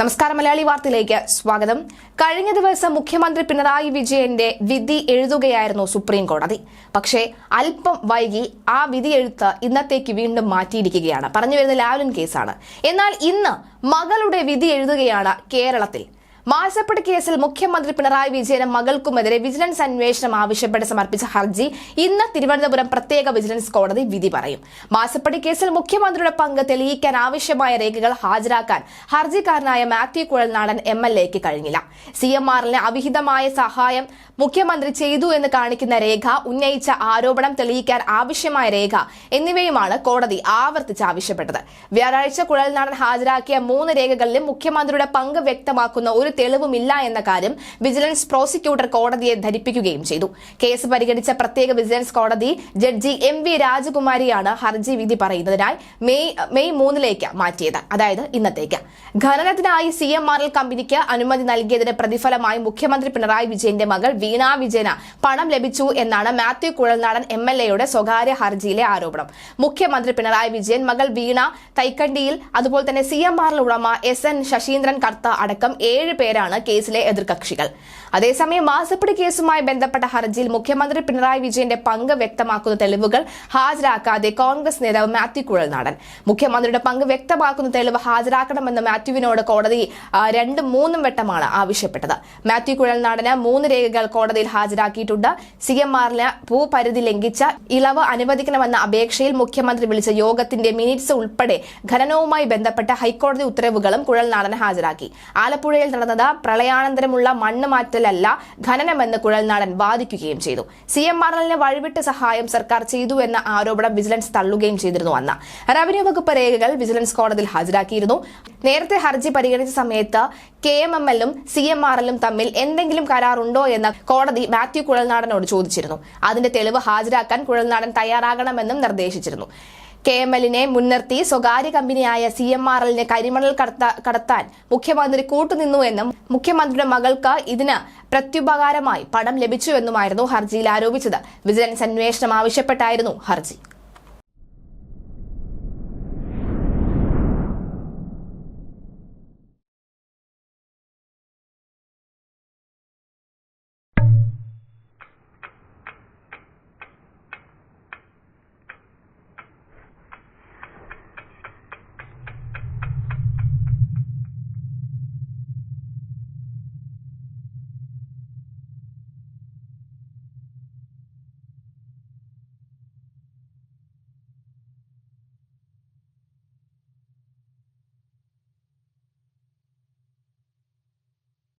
നമസ്കാരം മലയാളി വാർത്തയിലേക്ക് സ്വാഗതം. കഴിഞ്ഞ ദിവസം മുഖ്യമന്ത്രി പിണറായി വിജയന്റെ വിധി എഴുതുകയായിരുന്നു സുപ്രീം കോടതി. പക്ഷേ അല്പം വൈകി ആ വിധി എഴുത്ത് ഇന്നത്തേക്ക് വീണ്ടും മാറ്റിയിരിക്കുകയാണ്. പറഞ്ഞു വരുന്ന ലാവ്ലിൻ കേസാണ്. എന്നാൽ ഇന്ന് മകളുടെ വിധി എഴുതുകയാണ് കേരളത്തിൽ. മാസപ്പടി കേസിൽ മുഖ്യമന്ത്രി പിണറായി വിജയനും മകൾക്കുമെതിരെ വിജിലൻസ് അന്വേഷണം ആവശ്യപ്പെട്ട് സമർപ്പിച്ച ഹർജി ഇന്ന് തിരുവനന്തപുരം പ്രത്യേക വിജിലൻസ് കോടതി വിധി പറയും. മാസപ്പടി കേസിൽ മുഖ്യമന്ത്രിയുടെ പങ്ക് തെളിയിക്കാൻ ആവശ്യമായ രേഖകൾ ഹാജരാക്കാൻ ഹർജിക്കാരനായ മാത്യു കുഴൽനാടൻ എം എൽ എക്ക് കഴിഞ്ഞില്ല. സി എം ആറിന് അവിഹിതമായ സഹായം മുഖ്യമന്ത്രി ചെയ്തു എന്ന് കാണിക്കുന്ന രേഖ ഉന്നയിച്ച ആരോപണം തെളിയിക്കാൻ ആവശ്യമായ രേഖ എന്നിവയുമാണ് കോടതി ആവർത്തിച്ച് ആവശ്യപ്പെട്ടത്. വ്യാഴാഴ്ച കുഴൽനാടൻ ഹാജരാക്കിയ മൂന്ന് രേഖകളിലും മുഖ്യമന്ത്രിയുടെ പങ്ക് വ്യക്തമാക്കുന്ന ഒരു തെളിവുമില്ല എന്ന കാര്യം വിജിലൻസ് പ്രോസിക്യൂട്ടർ കോടതിയെ ധരിപ്പിക്കുകയും ചെയ്തു. കേസ് പരിഗണിച്ച പ്രത്യേക വിജിലൻസ് കോടതി ജഡ്ജി എം വി രാജകുമാരിയാണ് ഹർജി വിധി പറയുന്നതിനായി മെയ് മെയ് മൂന്നിലേക്ക് മാറ്റിയത് അതായത് ഇന്നത്തേക്ക്. ഖനനത്തിനായി സി എം ആർ എൽ കമ്പനിക്ക് അനുമതി നൽകിയതിന് പ്രതിഫലമായി മുഖ്യമന്ത്രി പിണറായി വിജയന്റെ മകൾ വീണ വിജയന് പണം ലഭിച്ചു എന്നാണ് മാത്യു കുഴൽനാടൻ എം എൽ എയുടെ സ്വകാര്യ ഹർജിയിലെ ആരോപണം. മുഖ്യമന്ത്രി പിണറായി വിജയൻ മകൾ വീണ തൈക്കണ്ടിയിൽ അതുപോലെ തന്നെ സി എം ആർ എൽ ഉടമ എസ് എൻ ശശീന്ദ്രൻ കർത്ത അടക്കം ഏഴ് പേരാണ് കേസിലെ എതിർകക്ഷികൾ. അതേസമയം മാസപ്പടി കേസുമായി ബന്ധപ്പെട്ട ഹർജിയിൽ മുഖ്യമന്ത്രി പിണറായി വിജയന്റെ പങ്ക് വ്യക്തമാക്കുന്ന തെളിവുകൾ ഹാജരാക്കാതെ കോൺഗ്രസ് നേതാവ് മാത്യു കുഴൽനാടൻ. മുഖ്യമന്ത്രിയുടെ പങ്ക് വ്യക്തമാക്കുന്ന തെളിവ് ഹാജരാക്കണമെന്ന് മാത്യുവിനോട് കോടതി രണ്ടും മൂന്നും വട്ടമാണ് ആവശ്യപ്പെട്ടത്. മാത്യു കുഴൽനാടന് മൂന്ന് രേഖകൾ കോടതിയിൽ ഹാജരാക്കിയിട്ടുണ്ട്. സി എം ആറിന് ഭൂപരിധി ലംഘിച്ച ഇളവ് അനുവദിക്കണമെന്ന അപേക്ഷയിൽ മുഖ്യമന്ത്രി വിളിച്ച യോഗത്തിന്റെ മിനിറ്റ്സ് ഉൾപ്പെടെ ഖനനവുമായി ബന്ധപ്പെട്ട ഹൈക്കോടതി ഉത്തരവുകളും കുഴൽനാടന് ഹാജരാക്കി. ആലപ്പുഴയിൽ നടന്നത് പ്രളയാനന്തരമുള്ള മണ്ണ് മാറ്റലല്ല ഖനനമെന്ന് കുഴൽനാടൻ വാദിക്കുകയും ചെയ്തു. സി എം ആർ എല്ലിന് വഴിവിട്ട് സഹായം സർക്കാർ ചെയ്തു എന്ന ആരോപണം വിജിലൻസ് തള്ളുകയും ചെയ്തിരുന്നു അന്ന്. റവന്യൂ വകുപ്പ് രേഖകൾ വിജിലൻസ് കോടതിയിൽ ഹാജരാക്കിയിരുന്നു. നേരത്തെ ഹർജി പരിഗണിച്ച സമയത്ത് കെ എം എം എല്ലും സി എം ആർ എല്ലും തമ്മിൽ എന്തെങ്കിലും കരാറുണ്ടോ എന്ന് കോടതി മാത്യു കുഴൽനാടനോട് ചോദിച്ചിരുന്നു. അതിന്റെ തെളിവ് ഹാജരാക്കാൻ കുഴൽനാടൻ തയ്യാറാകണമെന്നും നിർദ്ദേശിച്ചിരുന്നു. കെ എം എല്ലിനെ മുൻനിർത്തി സ്വകാര്യ കമ്പനിയായ സി എം ആർ എല്ലിനെ കരിമണൽ കടത്ത കടത്താൻ മുഖ്യമന്ത്രി കൂട്ടുനിന്നുവെന്നും മുഖ്യമന്ത്രിയുടെ മകൾക്ക് ഇതിന് പ്രത്യുപകാരമായി പണം ലഭിച്ചുവെന്നുമായിരുന്നു ഹർജിയിൽ ആരോപിച്ചത്. വിജിലൻസ് അന്വേഷണം ആവശ്യപ്പെട്ടായിരുന്നു ഹർജി.